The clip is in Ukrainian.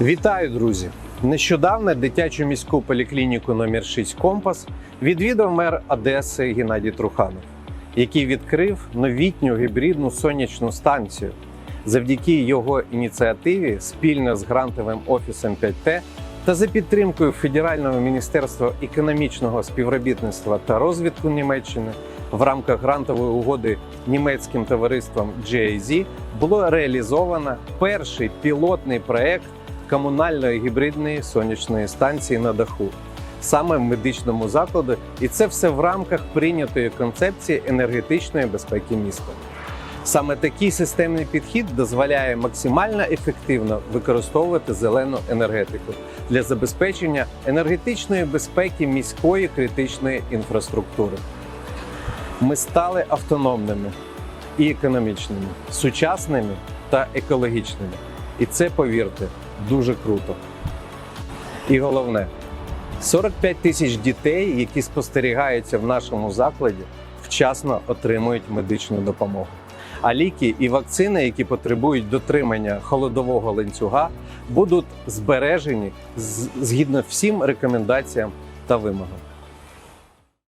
Вітаю, друзі! Нещодавно дитячу міську поліклініку номер 6 Компас відвідав мер Одеси Геннадій Труханов, який відкрив новітню гібридну сонячну станцію. Завдяки його ініціативі спільно з грантовим офісом 5Т та за підтримкою Федерального міністерства економічного співробітництва та розвитку Німеччини в рамках грантової угоди німецьким товариством GIZ було реалізовано перший пілотний проект комунальної гібридної сонячної станції на даху, саме в медичному закладі, і це все в рамках прийнятої концепції енергетичної безпеки міста. Саме такий системний підхід дозволяє максимально ефективно використовувати зелену енергетику для забезпечення енергетичної безпеки міської критичної інфраструктури. Ми стали автономними і економічними, сучасними та екологічними. І це, повірте, дуже круто. І головне, 45 тисяч дітей, які спостерігаються в нашому закладі, вчасно отримують медичну допомогу. А ліки і вакцини, які потребують дотримання холодового ланцюга, будуть збережені згідно всім рекомендаціям та вимогам.